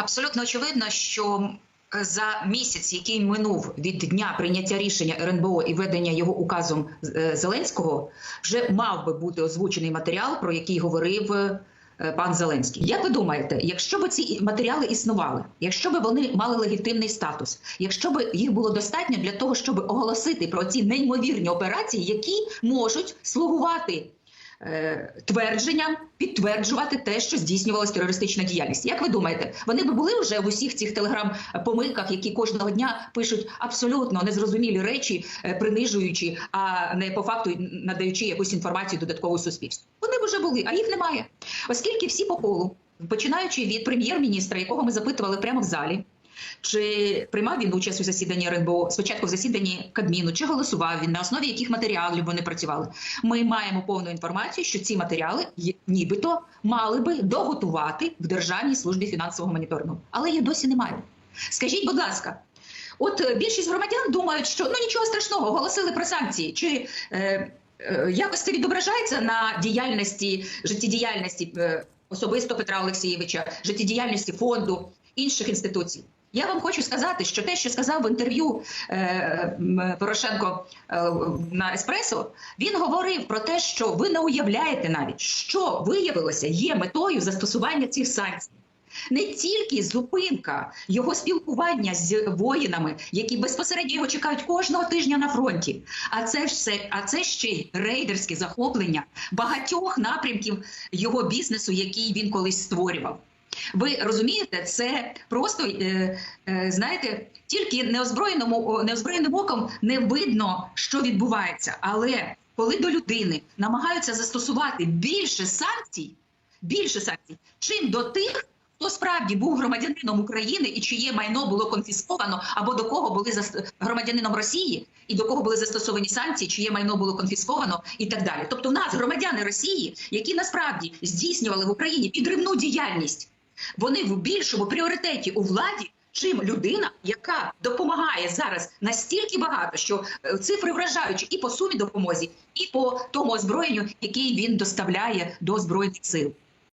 Абсолютно очевидно, що за місяць, який минув від дня прийняття рішення РНБО і ведення його указом е, Зеленського, вже мав би бути озвучений матеріал, про який говорив е, пан Зеленський. Як ви думаєте, якщо б ці матеріали існували, якщо б вони мали легітимний статус, якщо б їх було достатньо для того, щоб оголосити про ці неймовірні операції, які можуть слугувати твердженням підтверджувати те, що здійснювалася терористична діяльність. Як ви думаєте, вони б були вже в усіх цих телеграм-помийках, які кожного дня пишуть абсолютно незрозумілі речі, е, принижуючи, а не по факту надаючи якусь інформацію додаткову суспільству? Вони б вже були, а їх немає, оскільки всі по колу, починаючи від прем'єр-міністра, якого ми запитували прямо в залі. Чи приймав він участь у засіданні РНБО, спочатку в засіданні Кабміну, чи голосував він на основі яких матеріалів вони працювали? Ми маємо повну інформацію, що ці матеріали нібито мали би доготувати в Державній службі фінансового моніторингу, але їх досі немає. Скажіть, будь ласка, от е, більшість громадян думають, що ну нічого страшного, оголосили про санкції. Чи е, е, якось це відображається на діяльності, життєдіяльності е, особисто Петра Олексійовича, життєдіяльності фонду інших інституцій? Я вам хочу сказати, що те, що сказав в інтерв'ю е, Порошенко е, на Еспресо, він говорив про те, що ви не уявляєте навіть, що виявилося є метою застосування цих санкцій. Не тільки зупинка його спілкування з воїнами, які безпосередньо його чекають кожного тижня на фронті, а це все, а це ще й рейдерське захоплення багатьох напрямків його бізнесу, який він колись створював. Ви розумієте, це просто е, е, знаєте, тільки неозброєному неозброєним оком не видно, що відбувається. Але коли до людини намагаються застосувати більше санкцій, більше санкцій, чим до тих, хто справді був громадянином України і чиє майно було конфісковано, або до кого були зас- громадянином Росії, і до кого були застосовані санкції, чиє майно було конфісковано, і так далі. Тобто, в нас громадяни Росії, які насправді здійснювали в Україні підривну діяльність, вони в більшому пріоритеті у владі. Чим людина, яка допомагає зараз настільки багато, що е, цифри вражаючі і по сумі допомозі, і по тому озброєнню, який він доставляє до збройних сил.